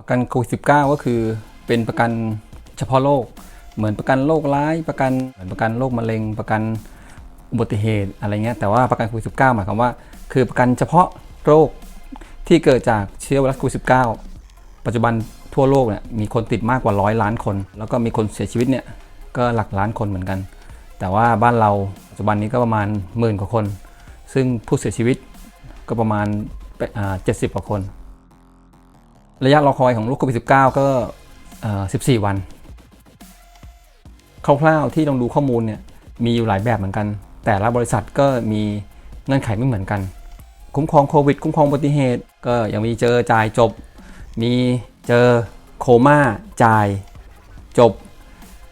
ประกันโควิดสิก็คือเป็นประกันเฉพาะโรคเหมือนประกันโรคร้ายประกันเหมือนประกันโรคมะเร็ง ประกันอุบัติเหตุอะไรเงี้ยแต่ว่าประกันโควิดสิหมายความว่า คือประกันเฉพาะโรคที่เกิดจากเชื้อไวรัสโควิดสิปัจจุบันทั่วโลกเนี่ยมีคนติดมากกว่าร้อยล้านคน แล้วก็มีคนเสียชีวิตเนี่ยก็หลักล้านคนเหมือนกัน แต่ว่าบ้านเราปัจจุบันนี้ก็ประมาณหมื่นกว่าคน ซึ่งผู้เสียชีวิตก็ประมาณเจ็ดสิบกว่าคน ระยะรอคอยของโรคโควิด -19 ก็เอ่อ14 วัน คร่าวๆที่ลองดูข้อมูลเนี่ยมีอยู่หลายแบบเหมือนกัน แต่ละบริษัทก็มีเงื่อนไขไม่เหมือนกัน คุ้มครองโควิด คุ้มครองอุบัติเหตุ ก็ยังมีเจอจ่ายจบ มีเจอโคม่าจ่ายจบ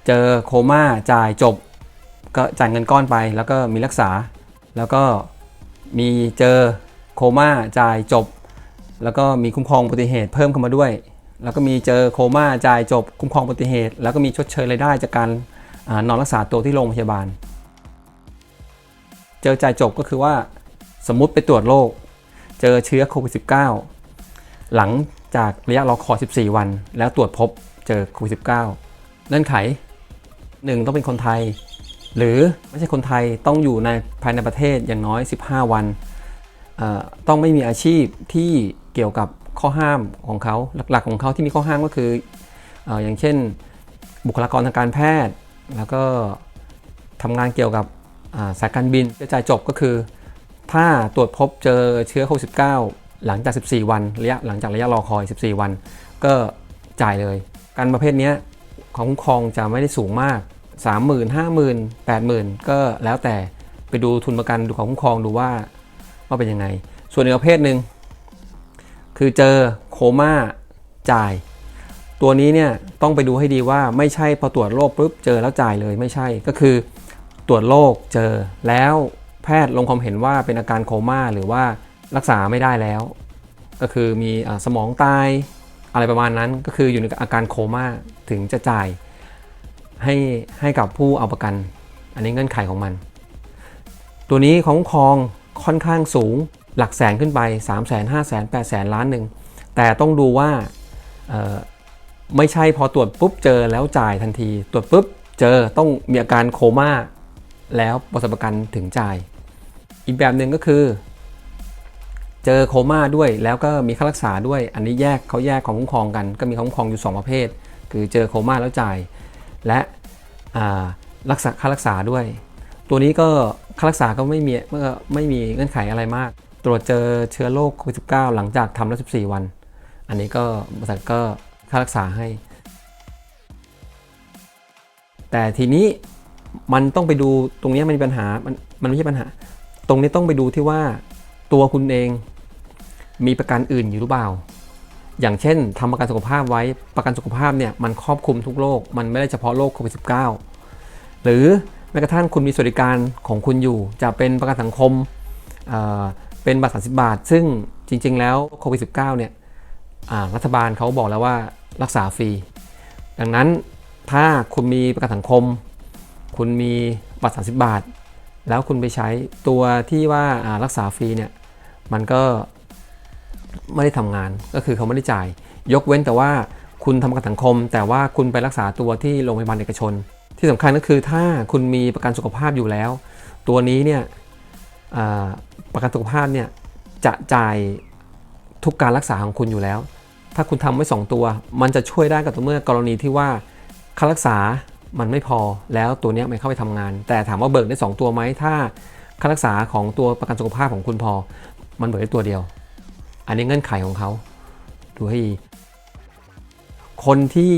เจอโคม่าจ่ายจบ ก็จ่ายเงินก้อนไป แล้วก็มีรักษา แล้วก็มีเจอโคม่าจ่ายจบ แล้วก็มีคุ้มครองอุบัติเหตุเพิ่มเข้ามาด้วย แล้วก็มีเจอโคม่าจ่ายจบคุ้มครองอุบัติเหตุ แล้วก็มีชดเชยรายได้จากการอนอนรักษาตัวที่โรงพยาบาล เจอจ่ายจบก็คือว่าสมมุติไปตรวจโรคเจอเชื้อโควิด -19 หลังจากระยะรอคอย 14 วัน แล้วตรวจพบเจอโควิด -19 เงื่อนไข 1 ต้องเป็นคนไทย หรือไม่ใช่คนไทยต้องอยู่ในภายในประเทศอย่างน้อย 15 วัน ต้องไม่มีอาชีพที่ เกี่ยวกับข้อห้ามของเขาหลักๆ ของเขาที่มีข้อห้ามก็คืออย่างเช่น บุคลากรทางการแพทย์ แล้วก็ทำงานเกี่ยวกับสายการบินจะจ่ายจบก็คือ ถ้าตรวจพบเจอเชื้อโควิด -19 หลังจาก 14 วันระยะหลังจากระยะรอคอย 14 วัน ก็จ่ายเลย การประเภทนี้ของคุ้มครองจะไม่ได้สูงมาก 30,000 50,000 80,000 ก็แล้วแต่ไปดูทุนประกันดูของคุ้มครองดูว่าว่าเป็นยังไง ส่วนอีกประเภทหนึ่ง คือเจอโคม่าจ่าย ตัวนี้เนี่ยต้องไปดูให้ดีว่าไม่ใช่พอตรวจโรคปุ๊บเจอแล้วจ่ายเลยไม่ใช่ก็คือตรวจโรคเจอแล้วแพทย์ลงความเห็นว่าเป็นอาการโคม่าหรือว่ารักษาไม่ได้แล้ว ก็คือมีสมองตายอะไรประมาณนั้นก็คืออยู่ในอาการโคม่าถึงจะจ่ายให้ให้กับผู้เอาประกัน อันนี้เงื่อนไขของมัน ตัวนี้ของคองค่อนข้างสูง หลักแสนขึ้นไป3 0 0 0 0 0 5 0 0 0 0 8 0 0 0ล้านหนึ่งแต่ต้องดูว่าไม่ใช่พอตรวจปุ๊บเจอแล้วจ่ายทันที ตรวจปุ๊บเจอต้องมีอาการโคม่าแล้วบริษัทประกันถึงจ่าย อีกแบบหนึ่งก็คือ เจอโคม่าด้วยแล้วก็มีค่ารักษาด้วย อันนี้แยกเขาแยกของคุ้มครองกัน ก็มีคุ้มครองอยู่ 2 ประเภท คือเจอโคม่าแล้วจ่าย และรักษาค่ารักษาด้วย ตัวนี้ก็ค่ารักษาก็ไม่มีไม่มีเงื่อนไขอะไรมาก ตรวจเจอเชื้อโรคโควิด -19 หลังจากทำแล้ว14 วัน อันนี้ก็บริษัทก็ค่ารักษาให้ แต่ทีนี้มันต้องไปดูตรงนี้มันมีปัญหา มันมันไม่ใช่ปัญหา ตรงนี้ต้องไปดูที่ว่าตัวคุณเองมีประกันอื่นอยู่หรือเปล่า อย่างเช่นทำประกันสุขภาพไว้ประกันสุขภาพเนี่ยมันครอบคลุมทุกโรค มันไม่ได้เฉพาะโรคโควิด -19 หรือแม้กระทั่งคุณมีสวัสดิการของคุณอยู่ จะเป็นประกันสังคม เป็นบัตร30 บาท ซึ่งจริง ๆ แล้วโควิด -19 เนี่ยรัฐบาลเขาบอกแล้วว่ารักษาฟรี ดังนั้นถ้าคุณมีประกันสังคม คุณมีบัตร30 บาท แล้วคุณไปใช้ตัวที่ว่ารักษาฟรีเนี่ยมันก็ไม่ได้ทำงานก็คือเขาไม่ได้จ่าย ยกเว้นแต่ว่าคุณทำประกันสังคม แต่ว่าคุณไปรักษาตัวที่โรงพยาบาลเอกชน ที่สำคัญก็คือถ้าคุณมีประกันสุขภาพอยู่แล้ว ตัวนี้เนี่ย ประกันสุขภาพเนี่ยจะจ่ายทุกการรักษาของคุณอยู่แล้ว ถ้าคุณทำไว้ 2 ตัว มันจะช่วยได้กับตัวเมื่อกรณีที่ว่าค่ารักษามันไม่พอแล้วตัวนี้ไม่เข้าไปทำงาน แต่ถามว่าเบิกได้ 2 ตัวไหมถ้าค่ารักษาของตัวประกันสุขภาพของคุณพอ มันเบิกได้ตัวเดียว อันนี้เงื่อนไขของเขาดูให้ดีคนที่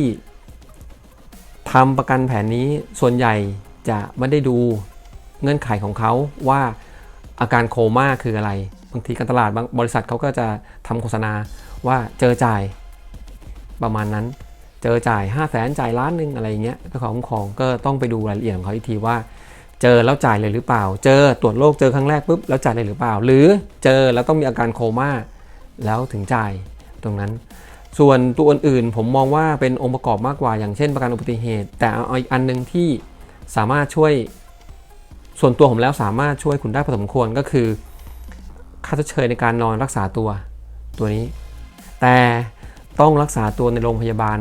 ทำประกันแผนนี้ส่วนใหญ่จะไม่ได้ดูเงื่อนไขของเขาว่า อาการโคม่าคืออะไร บางทีการตลาดบางบริษัทเขาก็จะทำโฆษณาว่าเจอจ่ายประมาณนั้น เจอจ่าย 5 0 0แสนจ่ายล้านหนึ่งอะไรเงี้ยก็ของของก็ต้องไปดูรายละเอียดของเขาอีกทีว่า เจอแล้วจ่ายเลยหรือเปล่า เจอตรวจโรคเจอครั้งแรกปุ๊บแล้วจ่ายเลยหรือเปล่า หรือเจอแล้วต้องมีอาการโคม่าแล้วถึงจ่ายตรงนั้น ส่วนตัวอื่นๆ ผมมองว่าเป็นองค์ประกอบมากกว่าอย่างเช่นประกันอุบัติเหตุ แต่เอาอีกอันหนึ่งที่สามารถช่วย ส่วนตัวผมแล้วสามารถช่วยคุณได้พอสมควรก็คือ ค่าชดเชยในการนอนรักษาตัวตัวนี้ แต่ต้องรักษาตัวในโรงพยาบาล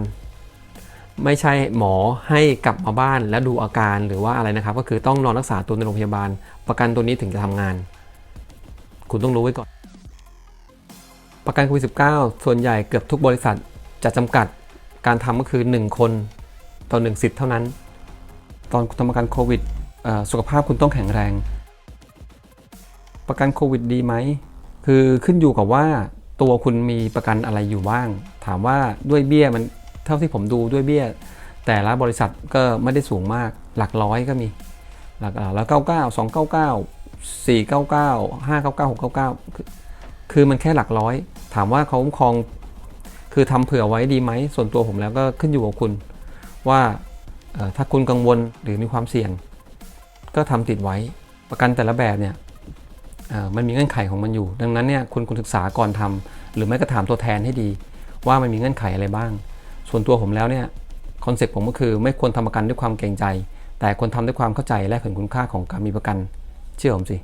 ไม่ใช่หมอให้กลับมาบ้านแล้วดูอาการหรือว่าอะไรนะครับ ก็คือต้องนอนรักษาตัวในโรงพยาบาล ประกันตัวนี้ถึงจะทำงาน คุณต้องรู้ไว้ก่อน ประกันโควิด -19 ส่วนใหญ่เกือบทุกบริษัทจะจำกัดการทำก็คือ 1 คนต่อ1สิทธิ์เท่านั้น ตอนทำประกันโควิด สุขภาพคุณต้องแข็งแรง ประกันโควิดดีไหม คือขึ้นอยู่กับว่าตัวคุณมีประกันอะไรอยู่บ้าง ถามว่าด้วยเบี้ยมันเท่าที่ผมดูด้วยเบี้ย แต่ละบริษัทก็ไม่ได้สูงมากหลักร้อยก็มี หลักแล้วเก้าเก้าสองเก้าเก้าสี่เก้าเก้าห้าเก้าเก้าหกเก้าเก้าคือมันแค่หลักร้อย ถามว่าเขาคุ้มครอง คือทำเผื่อไว้ดีไหม ส่วนตัวผมแล้วก็ขึ้นอยู่กับคุณ ว่าถ้าคุณกังวลหรือมีความเสี่ยง ก็ทำติดไว้ ประกันแต่ละแบบเนี่ยมันมีเงื่อนไขของมันอยู่ ดังนั้นเนี่ยคุณคุณศึกษาก่อนทำหรือไม่ก็ถามตัวแทนให้ดี ว่ามันมีเงื่อนไขอะไรบ้าง ส่วนตัวผมแล้วเนี่ยคอนเซ็ปต์ผมก็คือไม่ควรทำประกันด้วยความเกรงใจ แต่ควรทำด้วยความเข้าใจและเห็นคุณค่าของการมีประกัน เชื่อผมสิ